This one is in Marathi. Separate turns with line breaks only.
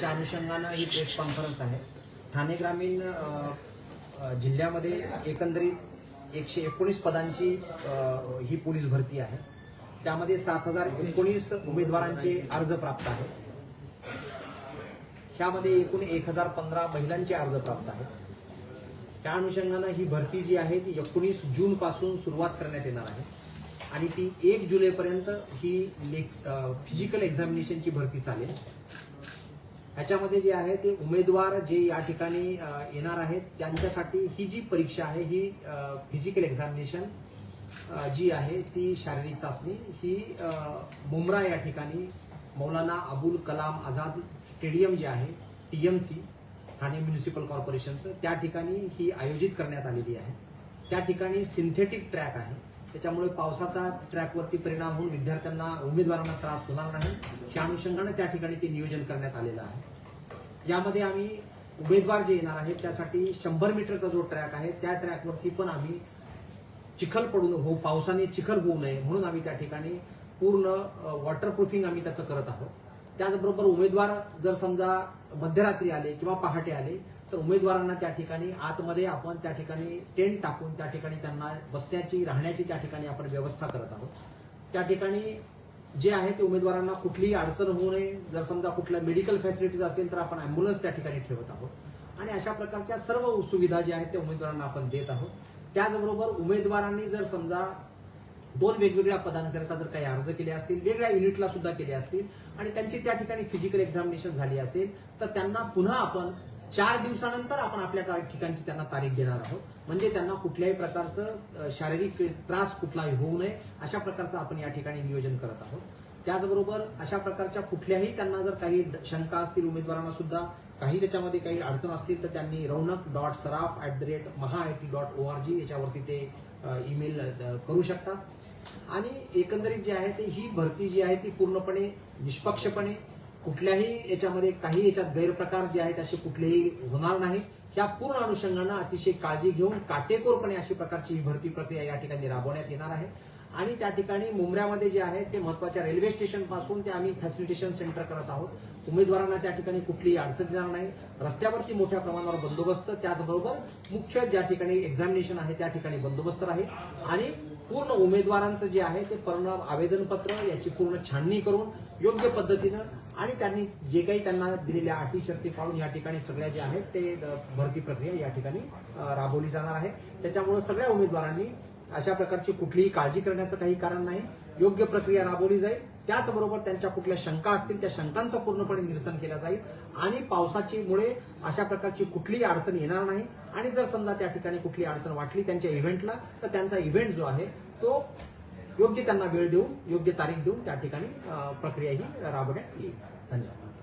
च्या अनुषंगानं ही प्रेस कॉन्फरन्स आहे. ठाणे ग्रामीण जिल्ह्यामध्ये एकंदरीत एकशे एकोणीस पदांची ही पोलीस भरती आहे. त्यामध्ये सात हजार एकोणीस उमेदवारांचे अर्ज प्राप्त आहेत. त्यामध्ये एकूण एक हजार पंधरा महिलांचे अर्ज प्राप्त आहेत. त्या अनुषंगानं ही भरती जी आहे ती एकोणीस जून पासून सुरुवात करण्यात येणार आहे. आणि ती एक जुलैपर्यंत ही फिजिकल एक्झामिनेशनची भरती चालेल. ह्याच्यामध्ये जे आहे ते उमेदवार जे या ठिकाणी येणार आहेत त्यांच्यासाठी ही जी परीक्षा आहे ही फिजिकल एक्झामिनेशन जी आहे ती शारीरिक चाचणी ही मुमरा मुंब्रा या ठिकाणी मौलाना अबुल कलाम आझाद स्टेडियम जे आहे T M C Thane municipal कॉर्पोरेशनचं त्या ठिकाणी ही आयोजित करण्यात आलेली आहे. त्या ठिकाणी सिंथेटिक ट्रॅक आहे. त्याच्यामुळे पावसाचा ट्रॅकवरती परिणाम होऊन विद्यार्थ्यांना उमेदवारांना त्रास होणार नाही. या अनुषंगाने त्या ठिकाणी ते नियोजन करण्यात आलेलं आहे. यामध्ये आम्ही उमेदवार जे येणार आहेत त्यासाठी शंभर मीटरचा जो ट्रॅक आहे त्या ट्रॅकवरती पण आम्ही चिखल पडू हो पावसाने चिखल होऊ नये म्हणून आम्ही त्या ठिकाणी पूर्ण वॉटरप्रूफिंग आम्ही त्याचं करत आहोत. त्याचबरोबर उमेदवार जर समजा मध्यरात्री आले किंवा पहाटे आले तर उमेदवारांना त्या ठिकाणी आतमध्ये आपण त्या ठिकाणी टेंट टाकून त्या ठिकाणी त्यांना बसण्याची राहण्याची त्या ठिकाणी आपण व्यवस्था करत आहोत. त्या ठिकाणी जे आहे ते उमेदवारांना कुठलीही अडचण होऊ नये. जर समजा कुठल्या मेडिकल फॅसिलिटीज असेल तर आपण अँब्युलन्स त्या ठिकाणी ठेवत आहोत. आणि अशा प्रकारच्या सर्व सुविधा ज्या आहेत त्या उमेदवारांना आपण देत आहोत. त्याचबरोबर उमेदवारांनी जर समजा दोन वेगवेगळ्या पदांकरिता जर काही अर्ज केले असतील वेगळ्या युनिटला सुद्धा केले असतील आणि त्यांची त्या ठिकाणी फिजिकल एक्झामिनेशन झाली असेल तर त्यांना पुन्हा आपण चार दिवसानंतर आपण आपल्या ठिकाणची त्यांना तारीख देणार आहोत. म्हणजे त्यांना कुठल्याही प्रकारचं शारीरिक त्रास कुठलाही होऊ नये अशा प्रकारचं आपण या ठिकाणी नियोजन करत आहोत. त्याचबरोबर अशा प्रकारच्या कुठल्याही त्यांना जर काही शंका असतील उमेदवारांना सुद्धा काही त्याच्यामध्ये काही अडचण असतील तर त्यांनी Raunak dot Saraf at the rate Maha I T dot O R G याच्यावरती ते ईमेल करू शकतात. आणि एकंदरीत जे आहे ते ही भरती जी आहे ती पूर्णपणे निष्पक्षपणे कुठल्याही याच्यामध्ये काही याच्यात गैरप्रकार जे आहेत असे कुठलेही होणार नाही. या पूर्ण अनुषंगानं अतिशय काळजी घेऊन काटेकोरपणे अशी प्रकारची ही भरती प्रक्रिया या ठिकाणी राबवण्यात येणार आहे. आणि त्या ठिकाणी मुंबऱ्यामध्ये जे आहे ते महत्त्वाच्या रेल्वे स्टेशनपासून ते आम्ही फॅसिलिटेशन सेंटर करत आहोत. उमेदवारांना त्या ठिकाणी कुठलीही अडचण येणार नाही. रस्त्यावरती मोठ्या प्रमाणावर बंदोबस्त त्याचबरोबर मुख्य ज्या ठिकाणी एक्झामिनेशन आहे त्या ठिकाणी बंदोबस्त राहील. आणि पूर्ण उमेदवारांचं जे आहे ते पूर्ण आवेदनपत्र याची पूर्ण छाननी करून योग्य पद्धतीनं आणि त्यांनी जे काही त्यांना दिलेल्या अटी शर्ती पाळून या ठिकाणी सगळ्या ज्या आहेत ते भरती प्रक्रिया या ठिकाणी राबवली जाणार आहे. त्याच्यामुळे सगळ्या उमेदवारांनी अशा प्रकारची कुठलीही काळजी करण्याचं काही कारण नाही. योग्य प्रक्रिया राबवली जाईल. त्याचबरोबर त्यांच्या कुठल्या शंका असतील त्या शंकांचं पूर्णपणे निरसन केलं जाईल. आणि पावसाची मुळे अशा प्रकारची कुठलीही अडचण येणार नाही. आणि जर समजा त्या ठिकाणी कुठली अडचण वाटली त्यांच्या इव्हेंटला तर त्यांचा इव्हेंट जो आहे तो योग्य त्यांना वेळ देऊन योग्य तारीख देऊन त्या ठिकाणी प्रक्रिया ही राबवण्यात येईल. धन्यवाद.